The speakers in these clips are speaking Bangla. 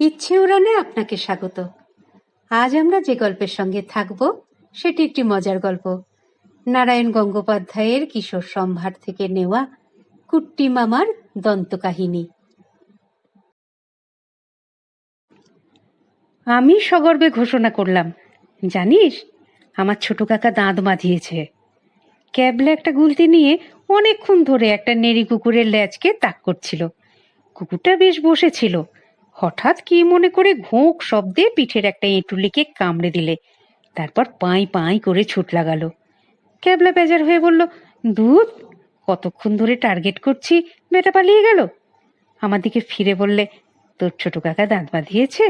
ইচ্ছে উড়ানে আপনাকে স্বাগত। আজ আমরা যে গল্পের সঙ্গে থাকব, সেটি একটি মজার গল্প। নারায়ণ গঙ্গোপাধ্যায়ের কিশোর সম্ভার থেকে নেওয়া কুট্টি মামার দন্তকাহিনী আমি সগর্বে ঘোষণা করলাম, জানিস, আমার ছোট কাকা দাঁত বাঁধিয়েছে। ক্যাবলে একটা গুলতি নিয়ে অনেকক্ষণ ধরে একটা নেড়ি কুকুরের ল্যাজকে তাক করছিল। কুকুরটা বেশ বসেছিল। হঠাৎ কি মনে করে ঘোঁক শব্দে পিঠের একটা এঁটুলিকে কামড়ে দিলে। তারপর পাঁই পাঁই করে ছুট লাগালো। ক্যাবলা বেজার হয়ে বলল, দুধ, কতক্ষণ ধরে টার্গেট করছি বেটা পালিয়ে গেল? আমার দিকে ফিরে বললে, তোর ছোট কাকা দাঁত বাঁধিয়েছে?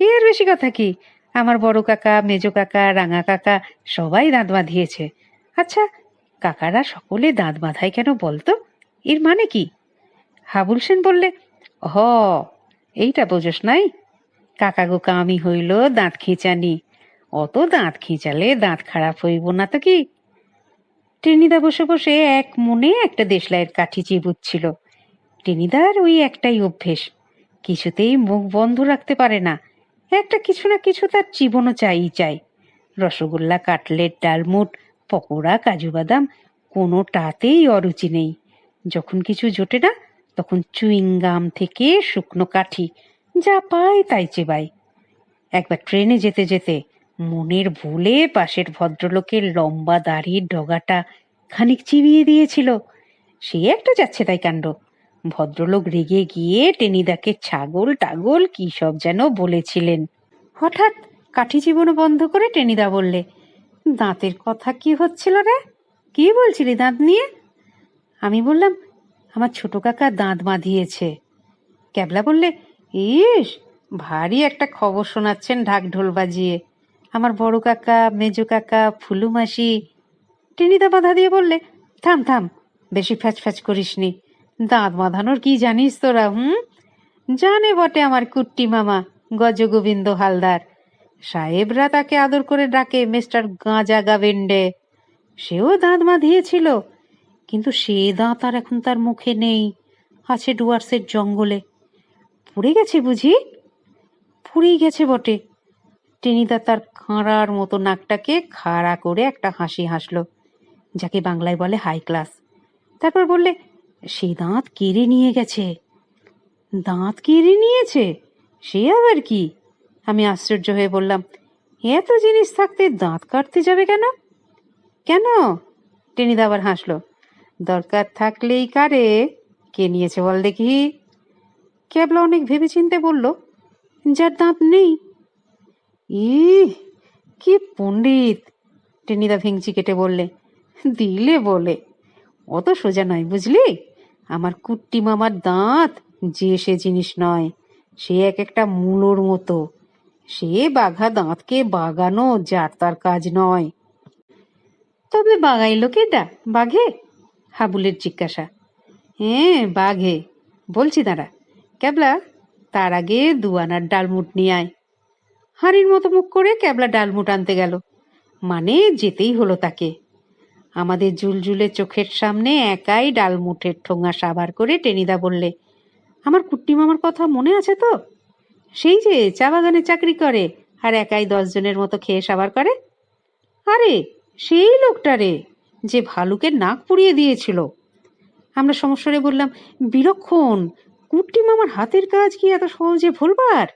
এর বেশি কথা কি? আমার বড় কাকা, মেজো কাকা, রাঙা কাকা, সবাই দাঁত বাঁধিয়েছে। আচ্ছা কাকারা সকলে দাঁত বাঁধায় কেন বলতো? এর মানে কি? হাবুল সেন বললে হ এইটা বোঝস নাই? কাকা গো কামি হইল, দাঁত খিঁচানি। অত দাঁত খিঁচালে দাঁত খারাপ হইব না তো কি? টেনিদা বসে বসে এক মনে একটা দেশলাইয়ের কাঠি চিবুচ্ছিল। টেনিদার ওই একটাই অভ্যেস, কিছুতেই মুখ বন্ধ রাখতে পারে না। একটা কিছু না কিছু তার জীবনও চাই চাই। রসগোল্লা, কাটলেট, ডালমুট, পকোড়া, কাজু বাদাম, কোনোটাতেই অরুচি নেই। যখন কিছু জোটে না তখন চুইংগাম থেকে শুকনো কাঠি, যা পায় তাই চেবাই। একবার ট্রেনে যেতে যেতে মনের ভুলে পাশের ভদ্রলোকের লম্বা দাড়ির ডগাটা খানিক চিবিয়ে দিয়েছিল। সে একটা যাচ্ছে তাই কাণ্ড। ভদ্রলোক রেগে গিয়ে টেনিদাকে ছাগল টাগল কি সব যেন বলেছিলেন। হঠাৎ কাঠি চিবোনো বন্ধ করে টেনিদা বললে, দাঁতের কথা কি হচ্ছিল রে? কি বলছিলি দাঁত নিয়ে? আমি বললাম আমার ছোট কাকা দাঁত বাঁধিয়েছে। ক্যাবলা বললে, ইস, ভারী একটা খবর শোনাচ্ছেন ঢাক ঢোল বাজিয়ে। আমার বড় কাকা, মেজো কাকা, ফুলু মাসি। টেনিদা বাধা দিয়ে বললে, থাম থাম, বেশি ফ্যাচ ফ্যাচ করিস নি দাঁত বাঁধানোর কি জানিস তোরা, হুম? জানে বটে আমার কুট্টি মামা, গজগোবিন্দ হালদার। সাহেবরা তাকে আদর করে ডাকে, মিস্টার গাঁজা গাবেন্ডে সেও দাঁত বাঁধিয়েছিল। কিন্তু সে দাঁত আর এখন তার মুখে নেই, আছে ডুয়ার্সের জঙ্গলে। পুড়ে গেছে বুঝি? পুড়েই গেছে বটে। টেনিদা তার খাঁড়ার মতো নাকটাকে খাড়া করে একটা হাসি হাসলো, যাকে বাংলায় বলে হাই ক্লাস তারপর বললে, সে দাঁত কেড়ে নিয়ে গেছে। দাঁত কেড়ে নিয়েছে? সে আবার কি? আমি আশ্চর্য হয়ে বললাম, এত জিনিস থাকতে দাঁত কাটতে যাবে কেন? কেন? টেনিদা আবার হাসলো দরকার থাকলেই কারে? কে নিয়েছে বল দেখি। ক্যাবলা অনেক ভেবেচিন্তে বলল, যার দাঁত নেই। ই কি পণ্ডিত, টেনিদা ভেঙচি কেটে বললে। দিলে বলে। অত সোজা নয় বুঝলি? আমার কুট্টি মামার দাঁত যে সে জিনিস নয়, সে এক একটা মূলোর মতো। সে বাঘা দাঁতকে বাগানো যার তার কাজ নয়। তবে বাগাইলো কেডা? বাঘে? হাবুলের জিজ্ঞাসা। হ্যাঁ বাঘে। বলছি দাঁড়া, ক্যাবলা তার আগে দুয়ানার ডালমুট নিয়ে আয়। হাঁড়ির মতো মুখ করে ক্যাবলা ডালমুট আনতে গেল। মানে যেতেই হলো তাকে। আমাদের জুলজুলে চোখের সামনে একাই ডালমুঠের ঠোঙা সাবার করে টেনিদা বললে, আমার কুট্টি মামার কথা মনে আছে তো? সেই যে চা বাগানে চাকরি করে আর একাই দশজনের মতো খেয়ে সাবার করে? আরে, সেই লোকটা রে। যে ভালুকের নাক পুড়িয়ে দিয়েছিল। আমরা সমস্যারে বললাম, বিলক্ষণ, কুট্টি মামার হাতের কাজ কি এত সহজে ভুলবার?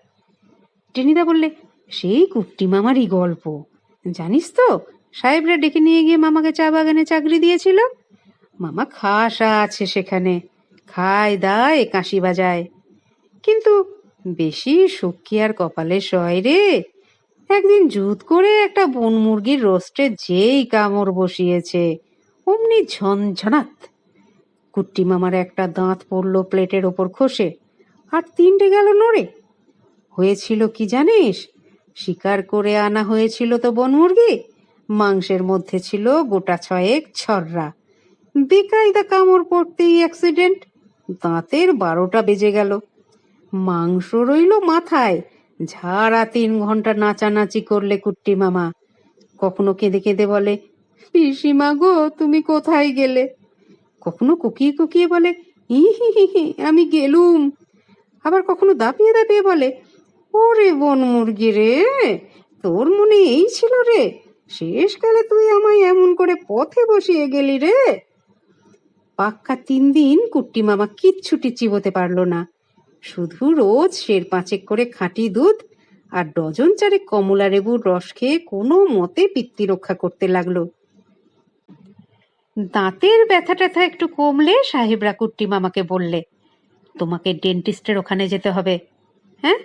টেনিদা বললে, সেই কুট্টি মামারই গল্প। জানিস তো, সাহেবরা ডেকে নিয়ে গিয়ে মামাকে চা বাগানে চাকরি দিয়েছিল। মামা খাসা আছে সেখানে, খায় দায়, কাশি বাজায়। কিন্তু বেশি সুখ আর কপালে সয় রে। একদিন জুত করে একটা বন মুরগির রোস্টে যেই কামড় বসিয়েছে, অমনি ঝনঝনাত। কুট্টি মামার একটা দাঁত পড়ল প্লেটের ওপর খসে, আর তিনটে গেল নড়ে। হয়েছিল কি জানিস? শিকার করে আনা হয়েছিল তো বন মুরগি মাংসের মধ্যে ছিল গোটা ছয়েক ছররা। বেকায়দা কামড় পড়তেই অ্যাক্সিডেন্ট দাঁতের বারোটা বেজে গেল। মাংস রইল মাথায় ঝাড়া তিন ঘণ্টা নাচানাচি করলে কুট্টি মামা। কখনো কেঁদে কেঁদে বলে, পিসিমা গো, তুমি কোথায় গেলে? কখনো কুকিয়ে কুকিয়ে বলে হি হি হি আমি গেলুম। আবার কখনো দাপিয়ে দাপিয়ে বলে, ওরে বন মুরগি রে, তোর মনে এই ছিল রে, শেষকালে তুই আমায় এমন করে পথে বসিয়ে গেলি রে। পাক্কা তিন দিন কুট্টি মামা কিচ্ছুটি চিবোতে পারল না। শুধু রোজ শের পাঁচেক করে খাঁটি দুধ আর ডজন চারে কমলা লেবুর রস খেয়ে কোনো মতে পিত্তি রক্ষা করতে লাগল। দাঁতের ব্যথা ট্যাথা একটু কমলে সাহেবরা কুট্টি মামাকে বললে, তোমাকে ডেন্টিস্টের ওখানে যেতে হবে। হ্যাঁ?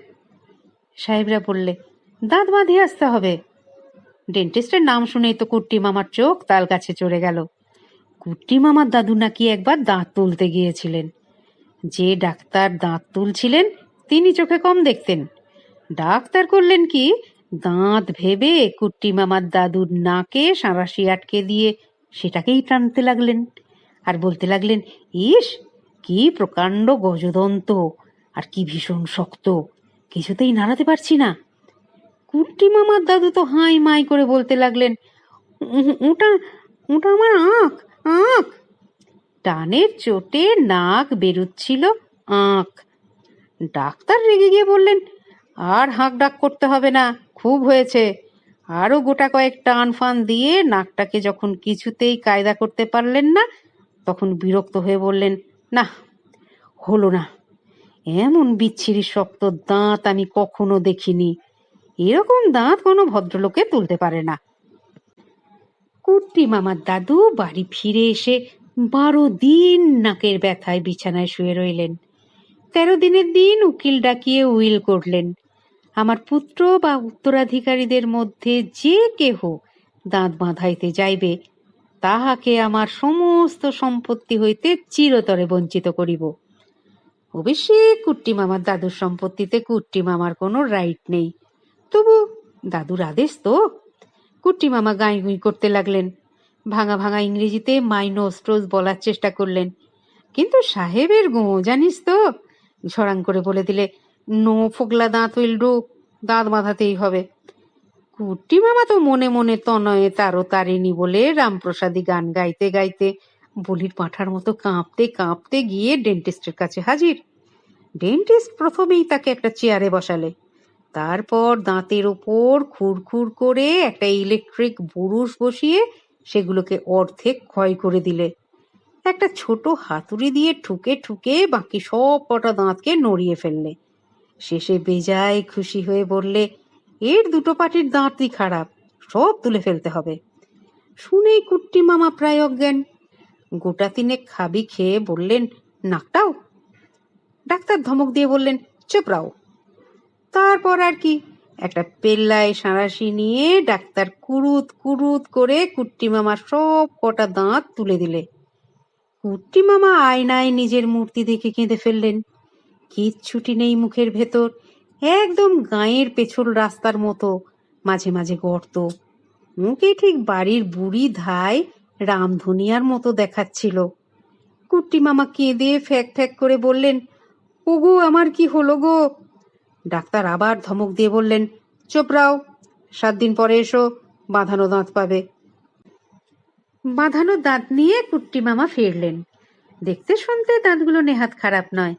সাহেবরা বললে, দাঁত বাঁধিয়ে আসতে হবে। ডেন্টিস্টের নাম শুনেই তো কুট্টি মামার চোখ তাল গাছে চড়ে গেল। কুট্টি মামার দাদু নাকি একবার দাঁত তুলতে গিয়েছিলেন। যে ডাক্তার দাঁত তুলছিলেন তিনি চোখে কম দেখতেন। ডাক্তার করলেন কি? দাঁত ভেবে কুট্টি মামার দাদুর নাকে সাঁড়াশি আটকে দিয়ে সেটাকেই টানতে লাগলেন। আর বলতে লাগলেন ইস কি প্রকাণ্ড গজদন্ত আর কি ভীষণ শক্ত কিছুতেই নাড়াতে পারছি না। কুট্টি মামার দাদু তো হাই মাই করে বলতে লাগলেন "উহ, ওটা ওটা আমার আঁক আঁক টানের চোটে নাক বেরুচ্ছিল আঁক। ডাক্তার রেগে গিয়ে বললেন, আর হাঁক ডাক করতে হবে না, খুব হয়েছে। আরও গোটা কয়েক টান ফান দিয়ে নাকটাকে যখন কিছুতেই কায়দা করতে পারলেন না, তখন বিরক্ত হয়ে বললেন, না, হলো না। এমন বিচ্ছিরি শক্ত দাঁত আমি কখনো দেখিনি। এরকম দাঁত কোনো ভদ্রলোকে তুলতে পারে না। কুট্টি মামার দাদু বাড়ি ফিরে এসে বারো দিন নাকের ব্যথায় বিছানায় শুয়ে রইলেন। তেরো দিনের দিন উকিল ডাকিয়ে উইল করলেন। আমার পুত্র বা উত্তরাধিকারীদের মধ্যে যে কেহ দাঁত বাঁধাইতে যাইবে, তাহাকে আমার সমস্ত সম্পত্তি হইতে চিরতরে বঞ্চিত করিব। অবশ্যই কুট্টি মামার দাদুর সম্পত্তিতে কুট্টি মামার কোনো রাইট নেই। তবু দাদুর আদেশ তো? কুট্টি মামা গাঁই গুঁই করতে লাগলেন। ভাঙা ভাঙা ইংরেজিতে মাইনোস্ট্রোজ বলার চেষ্টা করলেন। কিন্তু সাহেবের গো জানিস তো? ঝড়াং করে বলে দিলে, নো ফোগলা দাঁত উইল ডু, দাঁত বাঁধাতেই হবে। কুট্টি মামা তো মনে মনে তনয়ে তারও তারিনি বলে রামপ্রসাদী গান গাইতে গাইতে বলির পাঁঠার মতো কাঁপতে কাঁপতে গিয়ে ডেন্টিস্টের কাছে হাজির। ডেন্টিস্ট প্রথমেই তাকে একটা চেয়ারে বসালে। তারপর দাঁতের ওপর খুরখুর করে একটা ইলেকট্রিক বুরুশ বসিয়ে সেগুলোকে অর্ধেক ক্ষয় করে দিলে। একটা ছোট হাতুড়ি দিয়ে ঠুকে ঠুকে বাকি সব কটা দাঁতকে নড়িয়ে ফেললে। শেষে বেজায় খুশি হয়ে বললে, এর দুটো পাটির দাঁতই খারাপ, সব তুলে ফেলতে হবে। শুনেই কুট্টি মামা প্রায় অজ্ঞান। গোটা তিনে খাবি খেয়ে বললেন নাকটাও ডাক্তার ধমক দিয়ে বললেন, চোপড়াও। তারপর আর কি একটা পেল্লায় সাঁড়াশি নিয়ে ডাক্তার কুরুত কুরুত করে কুট্টি মামার সব কটা দাঁত তুলে দিলে। কুট্টি মামা আয়নায় নিজের মূর্তি দেখে কেঁদে ফেললেন। কিচ্ছুটি নেই মুখের ভেতর, একদম গাঁয়ের পেছল রাস্তার মতো, মাঝে মাঝে গর্ত। মুখে ঠিক বাড়ির বুড়ি ধাই রামধনিয়ার মতো দেখাচ্ছিল। কুট্টি মামা কেঁদে ফ্যাক ফ্যাক করে বললেন, ওগো, আমার কি হলো গো? ডাক্তার আবার ধমক দিয়ে বললেন চোপড়াও সাত দিন পরে এসো, বাঁধানো দাঁত পাবে। বাঁধানো দাঁত নিয়ে কুট্টি মামা ফিরলেন। দেখতে শুনতে দাঁতগুলো নেহাত খারাপ নয়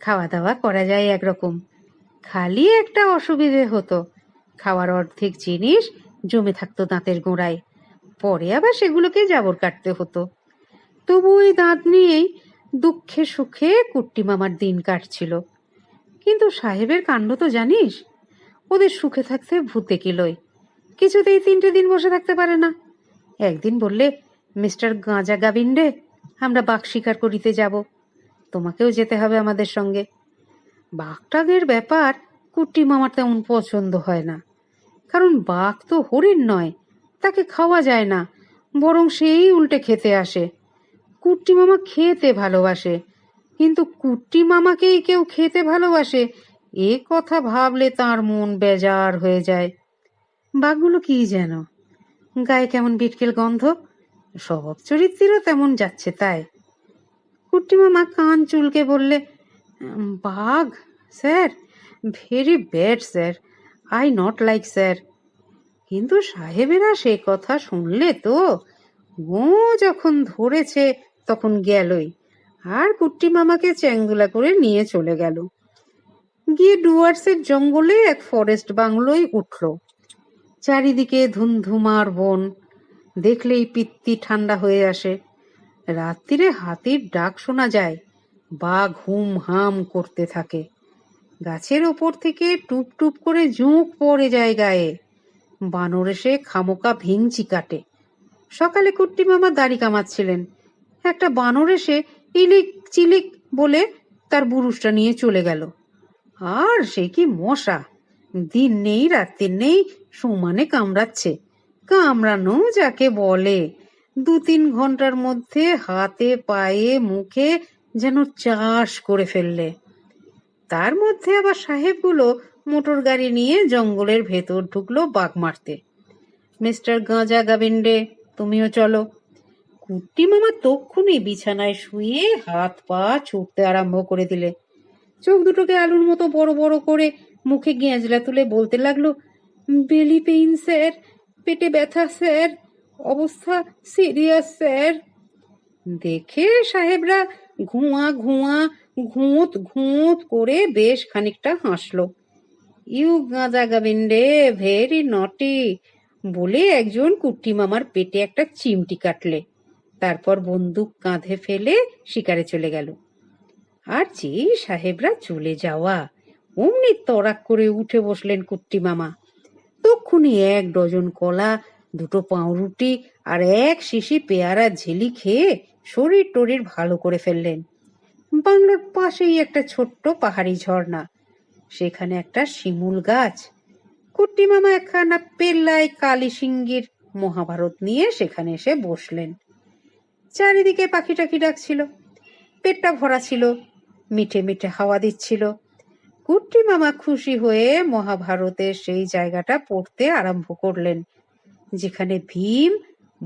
খাওয়া দাওয়া করা যায় একরকম। খালি একটা অসুবিধে হতো, খাওয়ার অর্ধেক জিনিস জমে থাকতো দাঁতের গোড়ায়, পরে আবার সেগুলোকে জাবর কাটতে হতো। তবু ওই দাঁত নিয়েই দুঃখে সুখে কুট্টি মামার দিন কাটছিল। কিন্তু সাহেবের কাণ্ড তো জানিস। ওদের সুখে থাকতে ভূতে কিলোয় কিছুতেই তিনটে দিন বসে থাকতে পারে না। একদিন বললে, মিস্টার গাঁজা গাবিন্ডে আমরা বাঘ শিকার করিতে যাব। তোমাকেও যেতে হবে আমাদের সঙ্গে। বাঘটাগের ব্যাপার কুট্টি মামার তেমন পছন্দ হয় না। কারণ বাঘ তো হরিণ নয়, তাকে খাওয়া যায় না, বরং সেই উল্টে খেতে আসে। কুট্টি মামা খেতে ভালোবাসে কিন্তু কুট্টি মামাকেই কেউ খেতে ভালোবাসে, এ কথা ভাবলে তার মন বেজার হয়ে যায়। বাঘগুলো কি যেন? গায়ে কেমন বিটকেল গন্ধ? স্বভাব চরিত্রেরও তেমন যাচ্ছে তাই। কুট্টি মামা কান চুলকে বললে বাঘ, sir, very bad, sir, I not like, sir. কিন্তু সাহেবেরা সে কথা শুনলে তো গো যখন ধরেছে, তখন গেলই। আর কুট্টি মামাকে চ্যাংদুলা করে নিয়ে চলে গেল। গিয়ে ডুয়ার্সের জঙ্গলে এক ফরেস্ট বাংলোয় উঠল। চারিদিকে ধুমধুমার বন, দেখলেই পিত্তি ঠান্ডা হয়ে আসে। রাত্রিরে হাতির ডাক শোনা যায়, বাঘ হুম হাম করতে থাকে। গাছের ওপর থেকে টুপ টুপ করে ঝুঁক পড়ে যায় গায়ে। বানর এসে খামোকা ভিংচি কাটে। সকালে কুট্টি মামা দাড়ি কামাচ্ছিলেন। একটা বানর এসে ইলিক চিলিক বলে তার বুরুষটা নিয়ে চলে গেল। আর সে কি মশা? দিন নেই, রাত্রি নেই, সমানে কামড়াচ্ছে। কামড়ানো যাকে বলে? দু তিন ঘণ্টার মধ্যে হাতে, পায়ে, মুখে যেন চাষ করে ফেললে। তার মধ্যে আবার সাহেবগুলো মোটর গাড়ি নিয়ে জঙ্গলের ভেতর ঢুকলো বাঘ মারতে। মিস্টার গাঁজা গাবিন্ডে তুমিও চলো। কুট্টি মামা তক্ষুনি বিছানায় শুয়ে হাত পা ছুটতে আরম্ভ করে দিলে। চোখ দুটোকে আলুর মতো বড় বড় করে মুখে গেঁজলা তুলে বলতে লাগল, বেলি পেইন, স্যার। পেটে ব্যথা, স্যার। অবস্থা সিরিয়াস, স্যার। দেখে সাহেবরা ঘুয়া ঘুয়া ঘুঁত ঘুঁত করে বেশ খানিকটা হাসলো। ইউ গাঁজা গাবিন্ডে ভেরি নটি, বলে একজন কুট্টি মামার পেটে একটা চিমটি কাটলে। তারপর বন্দুক কাঁধে ফেলে শিকারে চলে গেল। আর যে সাহেবরা চলে যাওয়া, অমনি তরাক করে উঠে বসলেন কুট্টি মামা। তক্ষুনি এক ডজন কলা, দুটো পাউরুটি আর এক শিশি পেয়ারা ঝিলি খেয়ে শরীর টরির ভালো করে ফেললেন। বাংলোর পাশেই একটা ছোট্ট পাহাড়ি ঝর্ণা, সেখানে একটা শিমুল গাছ। কুট্টি মামা একখানা পেল্লায় কালী সিঙ্গির মহাভারত নিয়ে সেখানে এসে বসলেন। চারিদিকে পাখি টাখি ডাকছিল। পেটটা ভরা ছিল, মিঠে মিঠে হাওয়া দিচ্ছিল। কুট্টি মামা খুশি হয়ে মহাভারতের সেই জায়গাটা পড়তে আরম্ভ করলেন, যেখানে ভীম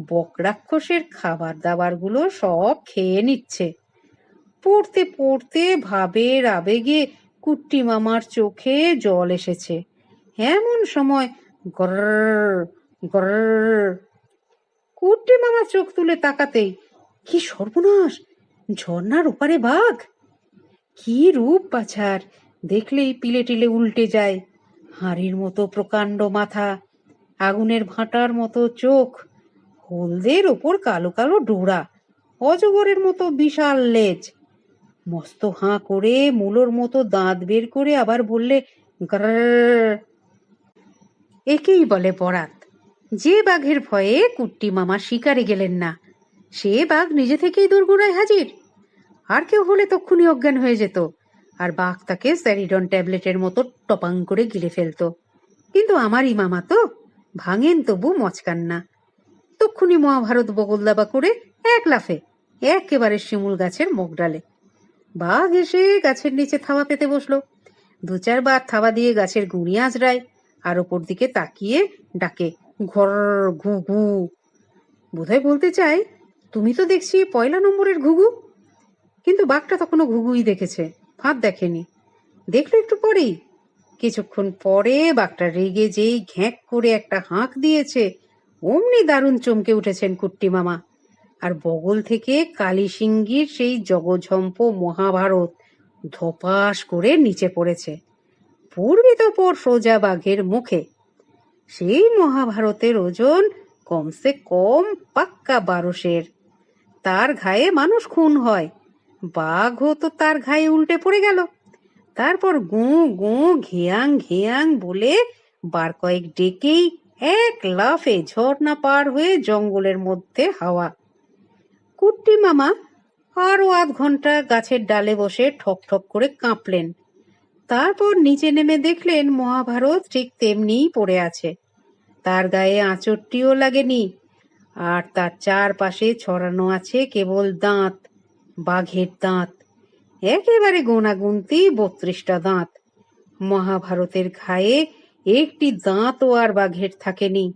বকরাক্ষসের খাবার দাবারগুলো সব খেয়ে নিচ্ছে। পড়তে পড়তে ভাবের আবেগে কুট্টি মামার চোখে জল এসেছে। এমন সময় গর গর কুট্টি মামা চোখ তুলে তাকাতেই কি সর্বনাশ, ঝর্ণার ওপারে বাঘ? কি রূপ বাছার দেখলেই পিলে টিলে উল্টে যায়। হাঁড়ির মতো প্রকাণ্ড মাথা, আগুনের ভাঁটার মতো চোখ, হলদের ওপর কালো কালো ডোরা, অজগরের মতো বিশাল লেজ। মস্ত হাঁ করে মুলোর মতো দাঁত বের করে আবার বললে একেই বলে বরাত যে বাঘের ভয়ে কুট্টি মামা শিকারে গেলেন না সে বাঘ নিজে থেকেই দোরগোড়ায় হাজির। আর কেউ হলে তক্ষুনি অজ্ঞান হয়ে যেত, আর বাঘ তাকে স্যারিডন ট্যাবলেটের মতো টপাং করে গিলে ফেলতো। কিন্তু আমারই মামা তো ভাঙেন তবু মচকান না তক্ষুনি মহাভারত বগলদাবা করে এক লাফে একেবারে শিমুল গাছের মুখ ডালে। বাঘ এসে গাছের নিচে থাবা পেতে বসল। দু চারবার থাবা দিয়ে গাছের গুঁড়ি আঁচড়ায়, আর ওপর দিকে তাকিয়ে ডাকে ঘর ঘু ঘু। বোধহয় বলতে চাই তুমি তো দেখছি পয়লা নম্বরের ঘুঘু। কিন্তু বাঘটা তখনও ঘুঘুই দেখেছে ভাব দেখেনি। দেখল একটু পরেই। কিছুক্ষণ পরে বাঘটা রেগে যেই ঘ্যাঁক করে একটা হাঁক দিয়েছে, অমনি দারুণ চমকে উঠেছেন কুট্টি মামা। আর বগল থেকে কালী সিংগির সেই জগঝম্প মহাভারত ধপাস করে নিচে পড়েছে। পূর্বিত পর সোজা বাঘের মুখে। সেই মহাভারতের ওজন কমসে কম পাক্কা বারোশের। তার ঘায়ে মানুষ খুন হয়। বাঘও তো তার ঘায়ে উল্টে পড়ে গেল। তারপর গু গু ঘেয়াং ঘেয়াং বলে বার কয়েক ডেকেই এক লাফে ঝর্ণা পার হয়ে জঙ্গলের মধ্যে হাওয়া। কুট্টি মামা আরও আধ ঘণ্টা গাছের ডালে বসে ঠক ঠক করে কাঁপলেন। তারপর নিচে নেমে দেখলেন মহাভারত ঠিক তেমনিই পড়ে আছে। তার গায়ে আঁচড়টিও লাগেনি। আর তার চারপাশে ছড়ানো আছে কেবল দাঁত, বাঘের দাঁত, একেবারে গোনাগুনতি বত্রিশটা দাঁত। মহাভারতের ঘায়ে একটি দাঁতও আর বাঘের থাকেনি।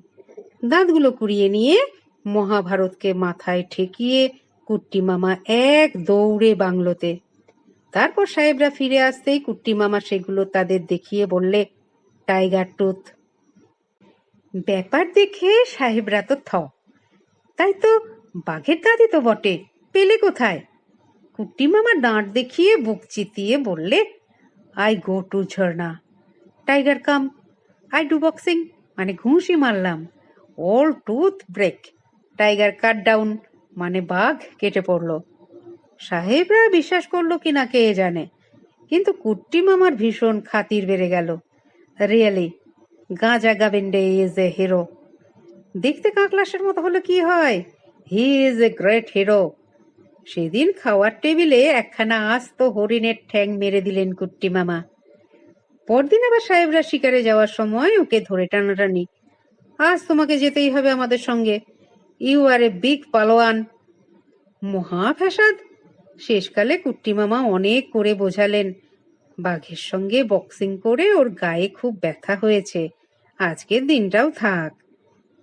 দাঁতগুলো কুড়িয়ে নিয়ে মহাভারতকে মাথায় ঠেকিয়ে কুট্টি মামা এক দৌড়ে বাংলোতে। তারপর সাহেবরা ফিরে আসতেই কুট্টি মামা সেগুলো তাদের দেখিয়ে বললে, টাইগার টুথ। ব্যাপার দেখে সাহেবরা তো থ। তাই তো বাঘের দাঁতই তো বটে, পেলে কোথায়? কুট্টি মামা দাঁত দেখিয়ে বুক চিতিয়ে বললে, I go to Jharna, tiger come, I do boxing মানে ঘুষি মারলাম, all tooth break, tiger cut down মানে বাঘ কেটে পড়ল। সাহেবরা বিশ্বাস করল কিনা কে জানে, কিন্তু কুট্টি মামার ভীষণ খাতির বেড়ে গেল। রিয়েলি, গাঁজা গাবিন্ডে ইজ এ হিরো দেখতে কাকলাসের মতো হলে কি হয়? He is a great hero সেদিন খাওয়ার টেবিলে একখানা আস্ত হরিণের ঠ্যাং মেরে দিলেন কুট্টি মামা। পরদিন আবার সাহেবরা শিকারে যাওয়ার সময় ওকে ধরে টানাটানি। আজ তোমাকে যেতেই হবে আমাদের সঙ্গে। ইউ আর এ বিগ পালোয়ান মহা ফ্যাসাদ শেষকালে কুট্টি মামা অনেক করে বোঝালেন। বাঘের সঙ্গে বক্সিং করে ওর গায়ে খুব ব্যথা হয়েছে। আজকের দিনটাও থাক।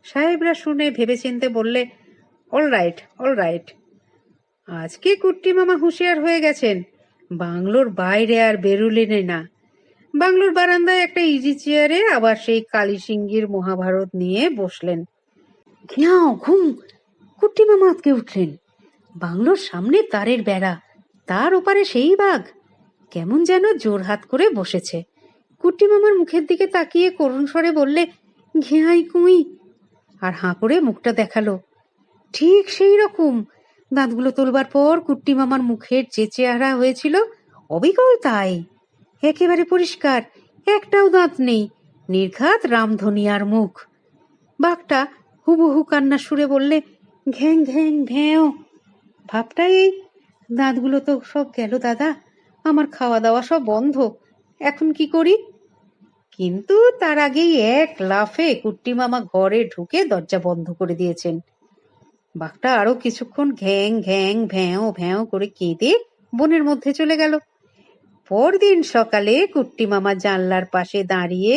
সাহেবরা শুনে ভেবেচিন্তে বললে অল রাইট অল রাইট আজকে কুট্টি মামা হুঁশিয়ার হয়ে গেছেন। বাংলোর বাইরে আর বেরুলেন না বাংলোর বারান্দায় একটা ইজি চেয়ারে আবার সেই কালী সিংহীর মহাভারত নিয়ে বসলেন। ঘুম। কুট্টি মামা আজকে উঠলেন। বাংলোর সামনে তারের বেড়া, তার ওপারে সেই বাঘ। কেমন যেন জোর হাত করে বসেছে। কুট্টি মামার মুখের দিকে তাকিয়ে করুণ স্বরে বললে, ঘেয়াই কুই আর হাঁ করে মুখটা দেখাল। ঠিক সেই রকম। দাঁতগুলো তোলবার পর কুট্টি মামার মুখের যে চেহারা হয়েছিল, অবিকল তাই। একেবারে পরিষ্কার, একটাও দাঁত নেই, নির্ঘাত রামধনিয়ার মুখ। বাঘটা হুবহু কান্না সুরে বললে, ঘ্যাং ঘ্যাং, ভ্যাও। ভাবটা এই, দাঁতগুলো তো সব গেল দাদা, আমার খাওয়া দাওয়া সব বন্ধ। এখন কি করি? কিন্তু তার আগেই এক লাফে কুট্টি মামা ঘরে ঢুকে দরজা বন্ধ করে দিয়েছেন। বাঘটা আরও কিছুক্ষণ ঘ্যাং ঘ্যাং, ভ্যাও ভ্যাও করে কেঁদে বনের মধ্যে চলে গেল। পরদিন সকালে কুট্টি মামা জানলার পাশে দাঁড়িয়ে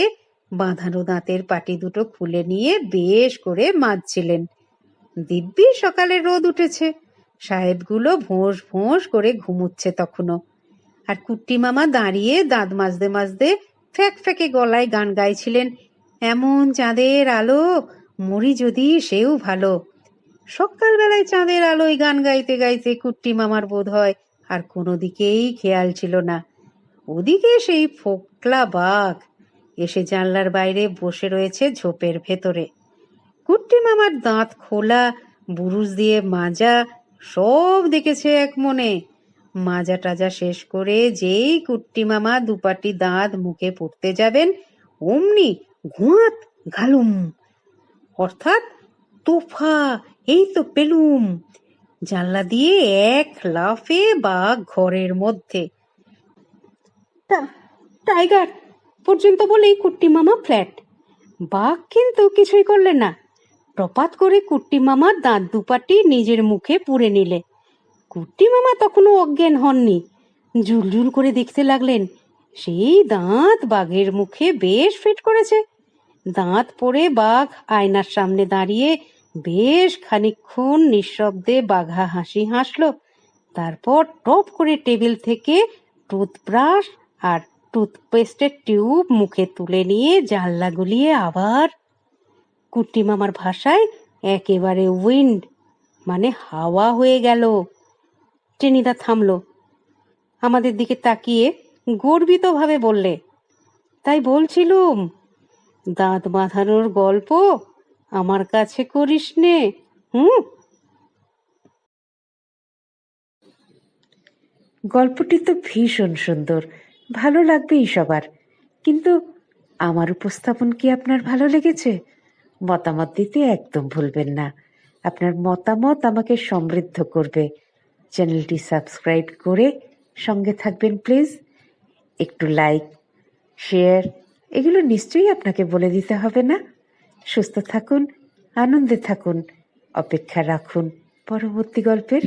বাঁধানো দাঁতের পাটি দুটো খুলে নিয়ে বেশ করে মাজছিলেন। দিব্যি সকালে রোদ উঠেছে। সাহেবগুলো ভোঁস ভোঁস করে ঘুমুচ্ছে তখনও। আর কুট্টি মামা দাঁড়িয়ে দাঁত মাজতে মাজতে ফ্যাক ফ্যাকে গলায় গান গাইছিলেন। এমন চাঁদের আলো মরি যদি সেও ভালো। সকালবেলায় চাঁদের আলোয় গান গাইতে গাইতে কুট্টি মামার বোধ হয় আর কোনো দিকেই খেয়াল ছিল না। ওদিকে সেই ফোকলা বাঘ এসে জানলার বাইরে বসে রয়েছে ঝোপের ভেতরে। কুট্টি মামার দাঁত খোলা, বুরুজ দিয়ে মাজা, সব দেখেছে এক মনে। মাজা টাজা শেষ করে যেই কুট্টি মামা দুপাটি দাঁত মুখে পড়তে যাবেন, অমনি ঘুয়াত ঘালুম। অর্থাৎ তোফা, এই তো পেলুম। জানলা দিয়ে এক লাফে বাঘ ঘরের মধ্যে। টাইগার, পর্যন্ত বলেই কুট্টি মামা ফ্ল্যাট। বাঘ কিন্তু কিছুই করলেন না। প্রপাত করে কুট্টি মামার দাঁত দুপাটি নিজের মুখে পুড়ে নিলে। কুট্টি মামা তখনও অজ্ঞান হননি। জুলজুল করে দেখতে লাগলেন, সেই দাঁত বাঘের মুখে বেশ ফিট করেছে। দাঁত পড়ে বাঘ আয়নার সামনে দাঁড়িয়ে বেশ খানিকক্ষণ নিঃশব্দে বাঘা হাসি হাসলো। তারপর টপ করে টেবিল থেকে টুথব্রাশ আর টুথপেস্টের টিউব মুখে তুলে নিয়ে জানলা গুলিয়ে আবার কুট্টি মামার ভাষায় একেবারে উইন্ড মানে হাওয়া হয়ে গেল। টেনিদা থামল। আমাদের দিকে তাকিয়ে গর্বিতভাবে বললে, তাই বলছিলুম, দাঁত বাঁধানোর গল্প আমার কাছে করিস নে, হুম? গল্পটি তো ভীষণ সুন্দর, ভালো লাগবেই সবার। কিন্তু আমার উপস্থাপন কি আপনার ভালো লেগেছে? মতামত দিতে একদম ভুলবেন না। আপনার মতামত আমাকে সমৃদ্ধ করবে। চ্যানেলটি সাবস্ক্রাইব করে সঙ্গে থাকবেন, প্লিজ। একটু লাইক, শেয়ার, এগুলো নিশ্চয়ই আপনাকে বলে দিতে হবে না। সুস্থ থাকুন, আনন্দে থাকুন, অপেক্ষা রাখুন। পরবর্তী গল্পের